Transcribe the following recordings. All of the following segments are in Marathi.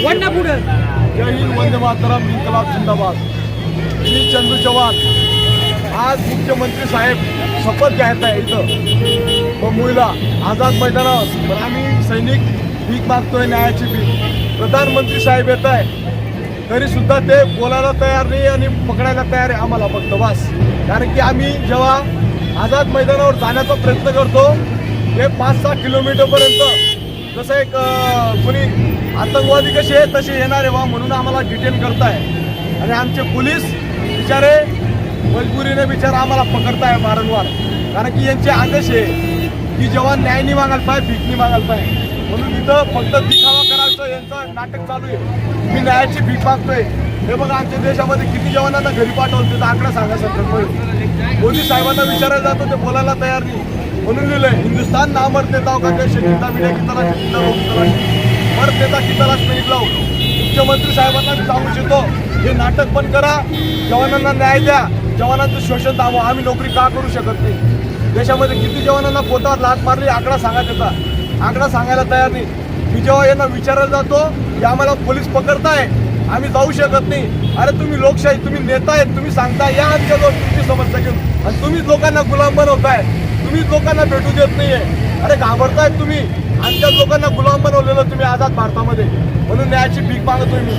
जय हिंद वंदे मातरम इन्कलाब जिंदाबाद. मी चंदू चव्हाण. आज मुख्यमंत्री साहेब शपथ घ्यायचा आहे इथं. मुंबईला आझाद मैदानावर. पण आम्ही सैनिक भीक मागतोय न्यायाची भीक. प्रधानमंत्री साहेब येत आहे. तरीसुद्धा ते बोलायला तयार नाही आणि पकडायला तयार आहे आम्हाला फक्त. बस. कारण की आम्ही जेव्हा आझाद मैदानावर जाण्याचा प्रयत्न करतो ते पाच सहा किलोमीटरपर्यंत. जसं एक कोणी आतंकवादी कसे आहे तसे येणार आहे वा म्हणून आम्हाला डिटेन करताय. आणि आमचे पोलीस बिचारे मजबुरीने बिचारा आम्हाला पकडताय वारंवार. कारण की यांचे आदेश आहे की जेव्हा न्याय नाही मागायला पाहिजे भीक नाही मागायला पाहिजे. म्हणून तिथं फक्त दिखावा करायचं यांचं नाटक चालू आहे. मी न्यायाची भीक मागतोय. हे बघा आमच्या देशामध्ये किती जवानांना घरी पाठवलं त्याचा आकडा सांगा सरकार मोदी साहेबांना विचारायला जातो ते बोलायला तयार नाही. म्हणून लिहिलंय हिंदुस्तान ना मरते का देश जिंदा मिळ्या की जिंदा परत त्याचा देता की लावतो मुख्यमंत्री साहेबांना मी सांगू इच्छितो हे नाटक पण करा जवानांना न्याय द्या जवानांचं शोषण थांबवा आम्ही नोकरी का करू शकत नाही? देशामध्ये किती जवानांना पोटावर लाट मारली आकडा सांगा त्याचा. आकडा सांगायला तयार नाही. मी जेव्हा यांना विचारायला जातो की आम्हाला पोलीस पकडताय आम्ही जाऊ शकत नाही. अरे तुम्ही लोकशाही तुम्ही नेता आहेत तुम्ही सांगताय या आमच्या लोक तुमची समस्या घेऊन. आणि तुम्हीच लोकांना गुलाम बनवताय. तुम्हीच लोकांना भेटू देत नाहीये. अरे घाबरतायत तुम्ही. आमच्या लोकांना गुलाम बनवलेलं तुम्ही आझाद भारतामध्ये. म्हणून न्यायाची भीक मागतोय मी.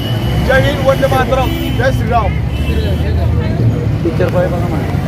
जय हिंद वंदे मातरम जय श्रीराम. पिक्चर बघा